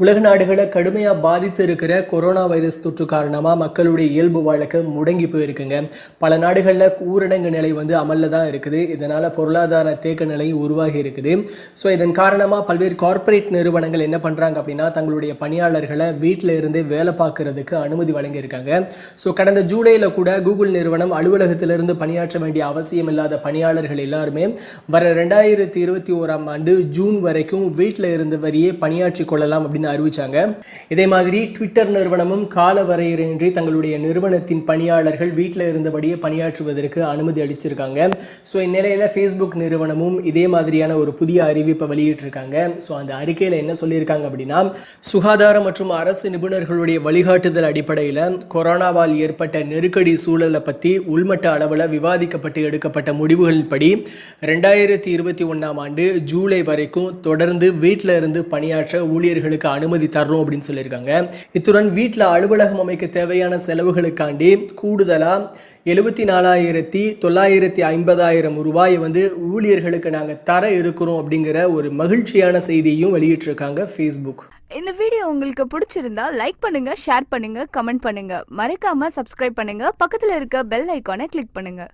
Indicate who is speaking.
Speaker 1: உலக நாடுகளை கடுமையாக பாதித்து இருக்கிற கொரோனா வைரஸ் தொற்று காரணமாக மக்களுடைய இயல்பு வாழ்க்கை முடங்கி போயிருக்குங்க. பல நாடுகளில் ஊரடங்கு நிலை வந்து அமலில் தான் இருக்குது. இதனால் பொருளாதார தேக்க நிலை உருவாகி இருக்குது. ஸோ இதன் காரணமாக பல்வேறு கார்ப்பரேட் நிறுவனங்கள் என்ன பண்ணுறாங்க அப்படின்னா தங்களுடைய பணியாளர்களை வீட்டில் இருந்தே வேலை பார்க்கறதுக்கு அனுமதி வழங்கியிருக்காங்க. ஸோ கடந்த ஜூலையில் கூட கூகுள் நிறுவனம் அலுவலகத்திலிருந்து பணியாற்ற வேண்டிய அவசியம் இல்லாத பணியாளர்கள் எல்லாருமே வர ரெண்டாயிரத்தி இருபத்தி ஓராம் ஆண்டு ஜூன் வரைக்கும் வீட்டில் இருந்தவரையே பணியாற்றி கொள்ளலாம் அப்படின்னு அறிவிச்சாங்க. இதே மாதிரி ட்விட்டர் நிறுவனமும் கால வரையறையின்றி தங்களுடைய நிறுவனத்தின் பணியாளர்கள் வீட்டில் இருந்தபடியே பணியாற்றுவதற்கு அனுமதி அளிச்சிருக்காங்க. ஸோ இந்நிலையில் ஃபேஸ்புக் நிறுவனமும் இதே மாதிரியான ஒரு புதிய அறிவிப்பை வெளியிட்டிருக்காங்க. ஸோ அந்த அறிக்கையில் என்ன சொல்லியிருக்காங்க அப்படின்னா சுகாதார மற்றும் அரசு நிபுணர்களுடைய வழிகாட்டுதல் அடிப்படையில் கொரோனாவால் ஏற்பட்ட நெருக்கடி சூழலை பற்றி உள்மட்ட அளவில் விவாதிக்கப்பட்டு எடுக்கப்பட்ட முடிவுகளின்படி ரெண்டாயிரத்தி இருபத்தி ஒன்றாம் ஆண்டு ஜூலை வரைக்கும் தொடர்ந்து வீட்டில் இருந்து பணியாற்ற ஊழியர்களுக்கு அனுமதி தர்றோம் அப்படின்னு சொல்லியிருக்காங்க. இத்துடன் வீட்டில் அலுவலகம் அமைக்க தேவையான செலவுகளுக்காண்டி கூடுதலாக எழுபத்தி நாலாயிரத்தி தொள்ளாயிரத்தி ஐம்பதாயிரம் ரூபாயை வந்து ஊழியர்களுக்கு நாங்கள் தர இருக்கிறோம் அப்படிங்கிற ஒரு மகிழ்ச்சியான செய்தியையும் வெளியிட்டிருக்காங்க ஃபேஸ்புக்
Speaker 2: இந்த வீடியோ உங்களுக்கு பிடிச்சிருந்தா லைக் பண்ணுங்க ஷேர் பண்ணுங்க கமெண்ட் பண்ணுங்க. மறக்காம சப்ஸ்கிரைப் பண்ணுங்க. பக்கத்துல இருக்க பெல் ஐக்கானை கிளிக் பண்ணுங்க.